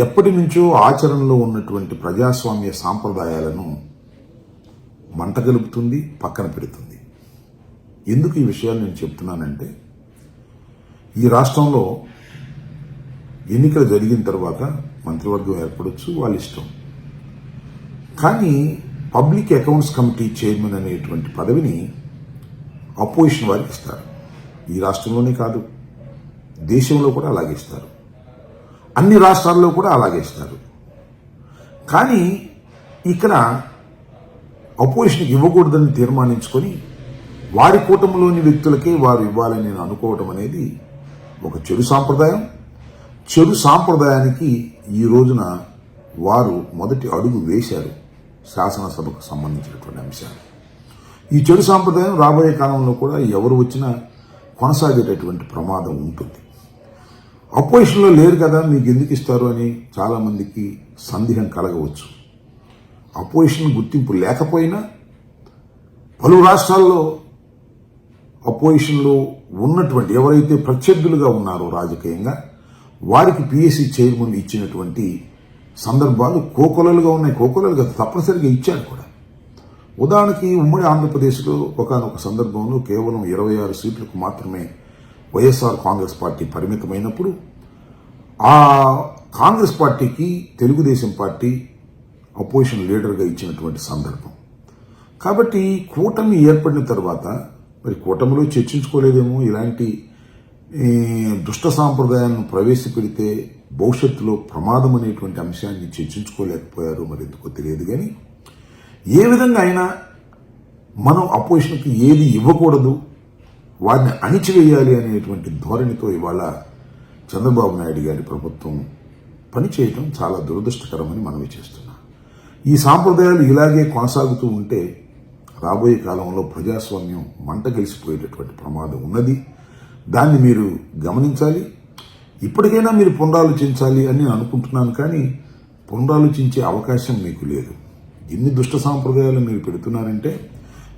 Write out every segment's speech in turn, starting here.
ఎప్పటి నుంచో ఆచరణలో ఉన్నటువంటి ప్రజాస్వామ్య సాంప్రదాయాలను మంట గలుపుతుంది పక్కన పెడుతుంది. ఎందుకు ఈ విషయాలు నేను చెప్తున్నానంటే ఈ రాష్ట్రంలో ఎన్నికలు జరిగిన తర్వాత మంత్రివర్గం ఏర్పడవచ్చు వాళ్ళ ఇష్టం. కానీ పబ్లిక్ అకౌంట్స్ కమిటీ చైర్మన్ అనేటువంటి పదవిని అపోజిషన్ వారికి ఇస్తారు. ఈ రాష్ట్రంలోనే కాదు దేశంలో కూడా అలాగే ఇస్తారు. అన్ని రాష్ట్రాల్లో కూడా అలాగే కానీ ఇక్కడ అపోజిషన్కి ఇవ్వకూడదని తీర్మానించుకొని వారి కూటమిలోని వ్యక్తులకే వారు ఇవ్వాలని నేను అనుకోవటం అనేది ఒక చెడు సాంప్రదాయం. చెడు సాంప్రదాయానికి ఈ రోజున వారు మొదటి అడుగు వేశారు శాసనసభకు సంబంధించినటువంటి అంశాలు. ఈ చెడు సాంప్రదాయం రాబోయే కాలంలో కూడా ఎవరు వచ్చినా కొనసాగేటటువంటి ప్రమాదం ఉంటుంది. అపోజిషన్లో లేరు కదా మీకు ఎందుకు ఇస్తారు అని చాలామందికి సందేహం కలగవచ్చు. అపోజిషన్ గుర్తింపు లేకపోయినా పలు రాష్ట్రాల్లో అపోజిషన్లో ఉన్నటువంటి ఎవరైతే ప్రత్యర్థులుగా ఉన్నారో రాజకీయంగా వారికి పిఎస్సి చైర్మన్ ఇచ్చినటువంటి సందర్భాలు కోకొలలుగా ఉన్నాయి. కోకొలలు కదా తప్పనిసరిగా ఇచ్చారు కూడా. ఉదాహరణకి ఉమ్మడి ఆంధ్రప్రదేశ్లో ఒకనొక సందర్భంలో కేవలం ఇరవై ఆరు సీట్లకు మాత్రమే వైఎస్ఆర్ కాంగ్రెస్ పార్టీ పరిమితమైనప్పుడు ఆ కాంగ్రెస్ పార్టీకి తెలుగుదేశం పార్టీ అపోజిషన్ లీడర్గా ఇచ్చినటువంటి సందర్భం. కాబట్టి కూటమి ఏర్పడిన తర్వాత మరి కూటమిలో చర్చించుకోలేదేమో? ఇలాంటి దుష్ట సాంప్రదాయాలను ప్రవేశపెడితే భవిష్యత్తులో ప్రమాదం అనేటువంటి అంశాన్ని చర్చించుకోలేకపోయారు మరి ఎందుకో తెలియదు కానీ ఏ విధంగా అయినా మనం అపోజిషన్కి ఏది ఇవ్వకూడదు వారిని అణిచివేయాలి అనేటువంటి ధోరణితో ఇవాళ చంద్రబాబు నాయుడు గారి ప్రభుత్వం పనిచేయటం చాలా దురదృష్టకరమని మనవి చేస్తున్నాం. ఈ సాంప్రదాయాలు ఇలాగే కొనసాగుతూ ఉంటే రాబోయే కాలంలో ప్రజాస్వామ్యం మంట గెలిసిపోయేటటువంటి ప్రమాదం ఉన్నది. దాన్ని మీరు గమనించాలి. ఇప్పటికైనా మీరు పునరాలోచించాలి అని నేను అనుకుంటున్నాను కానీ పునరాలోచించే అవకాశం మీకు లేదు. ఎన్ని దుష్ట సాంప్రదాయాలు మీరు పెడుతున్నారంటే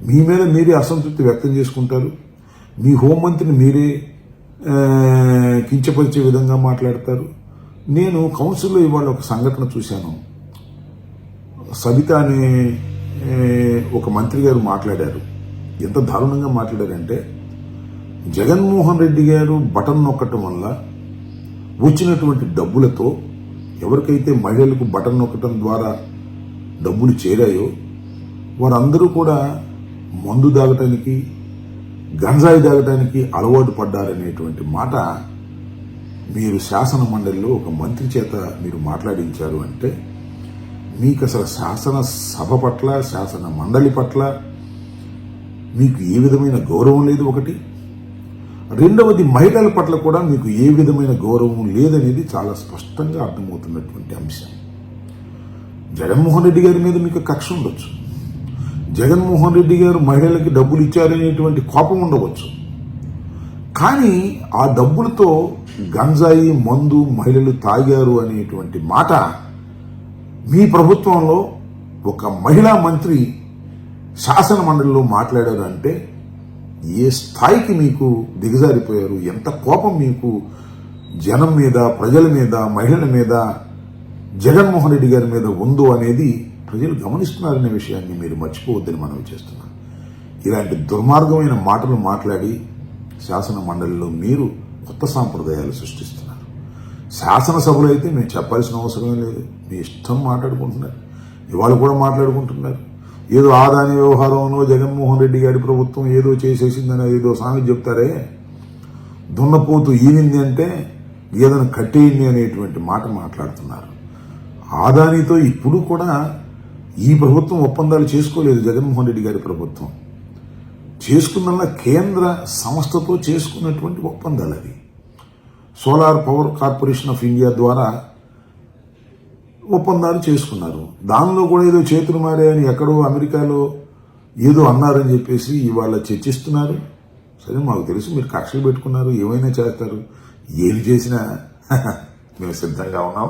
మీ మీద మీరే అసంతృప్తి వ్యక్తం చేసుకుంటారు. మీ హోంమంత్రిని మీరే కించపరిచే విధంగా మాట్లాడతారు. నేను కౌన్సిల్లో ఇవాళ ఒక సంఘటన చూశాను. సబిత అనే ఒక మంత్రి గారు మాట్లాడారు. ఎంత దారుణంగా మాట్లాడారంటే జగన్మోహన్ రెడ్డి గారు బటన్ నొక్కటం వల్ల వచ్చినటువంటి డబ్బులతో ఎవరికైతే మహిళలకు బటన్ నొక్కటం ద్వారా డబ్బులు చేరాయో వారందరూ కూడా మందు దాగటానికి గంజాయి తాగడానికి అలవాటు పడ్డారనేటువంటి మాట మీరు శాసన మండలిలో ఒక మంత్రి చేత మీరు మాట్లాడించారు అంటే మీకు అసలు శాసన సభ పట్ల శాసన మండలి పట్ల మీకు ఏ విధమైన గౌరవం లేదు ఒకటి. రెండవది మహిళల పట్ల కూడా మీకు ఏ విధమైన గౌరవం లేదనేది చాలా స్పష్టంగా అర్థమవుతున్నటువంటి అంశం. జగన్మోహన్ రెడ్డి గారి మీద మీకు కక్ష ఉండొచ్చు. జగన్మోహన్ రెడ్డి గారు మహిళలకి డబ్బులు ఇచ్చారనేటువంటి కోపం ఉండవచ్చు. కానీ ఆ డబ్బులతో గంజాయి మందు మహిళలు తాగారు అనేటువంటి మాట మీ ప్రభుత్వంలో ఒక మహిళా మంత్రి శాసన మండలిలో మాట్లాడారు అంటే ఏ స్థాయికి మీకు దిగజారిపోయారు? ఎంత కోపం మీకు జనం మీద ప్రజల మీద మహిళల మీద జగన్మోహన్ రెడ్డి గారి మీద ఉందో అనేది ప్రజలు గమనిస్తున్నారనే విషయాన్ని మీరు మర్చిపోవద్దని మనవి చేస్తున్నాను. ఇలాంటి దుర్మార్గమైన మాటలు మాట్లాడి శాసన మండలిలో మీరు కొత్త సాంప్రదాయాలు సృష్టిస్తున్నారు. శాసనసభలో అయితే మేము చెప్పాల్సిన అవసరమే లేదు. మీ ఇష్టం మాట్లాడుకుంటున్నారు. ఇవాళ కూడా మాట్లాడుకుంటున్నారు. ఏదో ఆదాని వ్యవహారంలో జగన్మోహన్ రెడ్డి గారి ప్రభుత్వం ఏదో చేసేసిందని ఏదో సామెత చెప్తారే? దున్నపోతు ఈనింది అంటే గీదను కట్టేయింది అనేటువంటి మాట మాట్లాడుతున్నారు. ఆదానితో ఇప్పుడు కూడా ఈ ప్రభుత్వం ఒప్పందాలు చేసుకోలేదు జగన్మోహన్ రెడ్డి గారి ప్రభుత్వం. చేసుకున్న కేంద్ర సంస్థతో చేసుకున్నటువంటి ఒప్పందాలు అది solar power corporation of India ద్వారా ఒప్పందాలు చేసుకున్నారు. దానిలో కూడా ఏదో చేతులు మారాయని ఎక్కడో అమెరికాలో ఏదో అన్నారని చెప్పేసి ఇవాళ చర్చిస్తున్నారు. సరే మాకు తెలుసు మీరు కక్షలు పెట్టుకున్నారు ఏమైనా చేస్తారు ఏమి చేసినా మేము సిద్ధంగా ఉన్నాం.